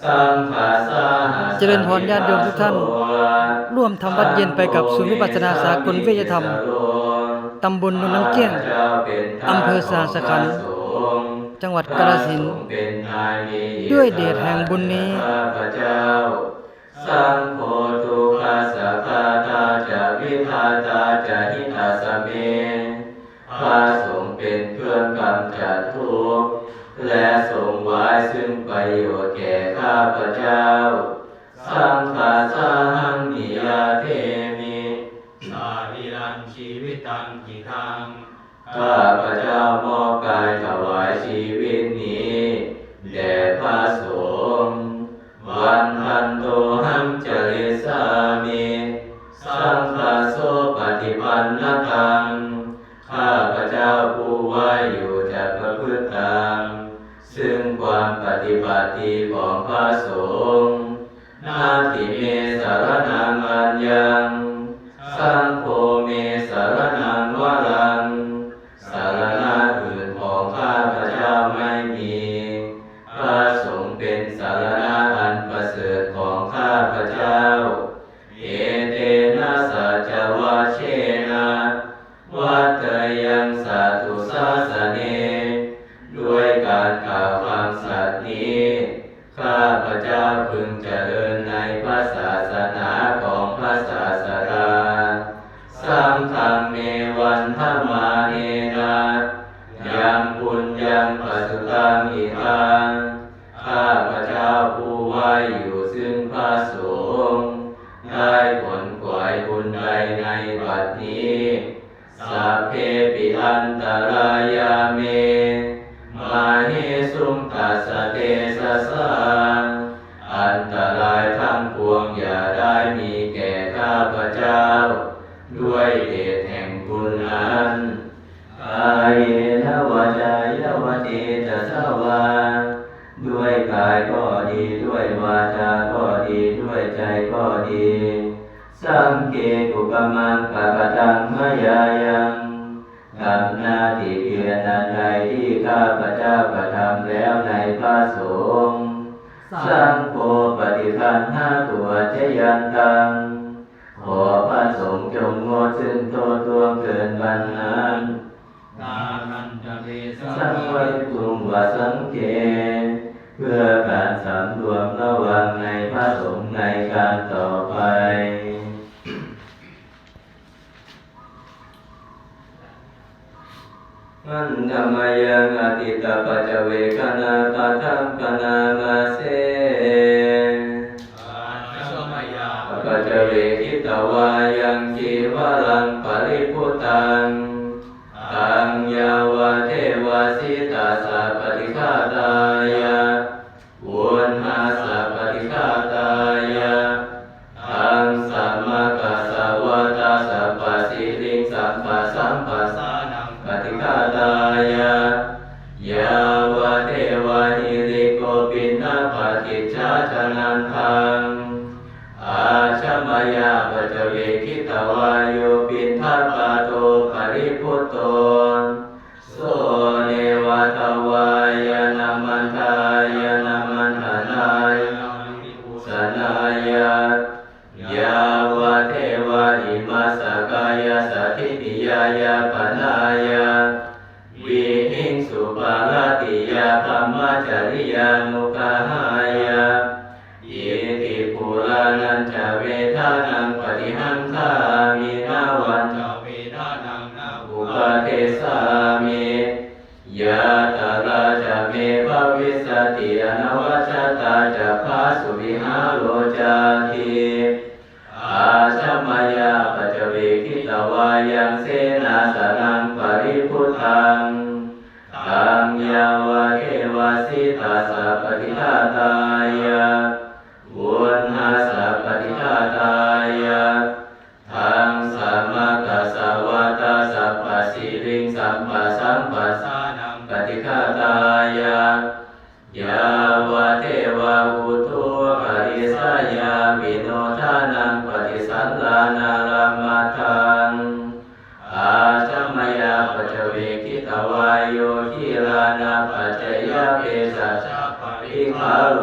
สังฆาสาหาเจริญพรญาติโยมทุกท่าน ร่วมทำวัดเย็นไปกับศูนย์วิปัสสนาสากลวิทยธรรม ตำบลนนน้ำเกี้ยง อำเภอสาสขันธ์จังหวัดกาฬสินธุ์ด้วยเดชแห่งบุญนี้ข้าพเจ้าสังโฆ และทรงไว้ซึ่งประโยชน์แก่ข้าพเจ้า สังฆาสาหังนิยาเทมิสารีรันชีวิตังกิทังข้าพเจ้ามอบกายถวายชีวิตนี้แด่พระสงฆ์วันทันโตหังจริสามิสังฆาโสปฏิปันนตังข้าพเจ้าผู้ไหว่าอยู่จะประพฤติตาม ซึ่งความปฏิบัติของพระสงฆ์นาทิเมสารนังอัญญังสังโฆเมสารนังวรังสารณะอื่นของข้าพระเจ้าไม่มีพระสงฆ์เป็นสารณะอันประเสริฐของข้าพระเจ้าเอเตนะสัจวะเชนะวัตยังสาธุสาสเน พึงเจริญในพระศาสนาของพระศาสดาสังฆังเมวันธมาเนนะยังปุญญังปัสสุตังอิทังข้าพระเจ้าผู้ไว่าอยู่ซึ่งพระสงฆ์ได้ผลขวายบุญใดในบัดนี้ สัพเพปิอันตรา วงอย่าได้มีแก่ข้าพเจ้า ด้วยเดชแห่งบุญนั้นกายนวาจายาวติจะสวาด้วยกายก็ดี ด้วยวาจาก็ดี ด้วยใจก็ดี สังเกตุกมังปะปะตังม ปฏิคันห้าตัวเจยันตัง ขอพระสงฆ์จงงดซึ่งโทษล่วงเกินวันนั้นกาลันจะเวสสังไว้ตุงวสังเกตเพื่อการสำรวมระวังในพระสงฆ์ในการต่อไปมันธรรมยังอติตาปัจเวกนาปะทังกนามาเสอา ชนันทังอาชมายาปจจเวคิตวายุปินทัปปาโตปริพุตโตโสเนวะตวายานามันทายานามันทนายสนายายาวะเทวะอิมาสกายาสถิติยายาปนายาวิหิงสุปาลติยาธรรมจริยานุ จะพาสุวิหาโลจาทีอาชมายาปัจเวกิตวายังเสนาสนังปริพุตังตังยาวะเทวาสิตาสัพปฏิทาตา ปัจจเวกิตวายโยทิรานาปัจจยเปสัชชาปริมาโล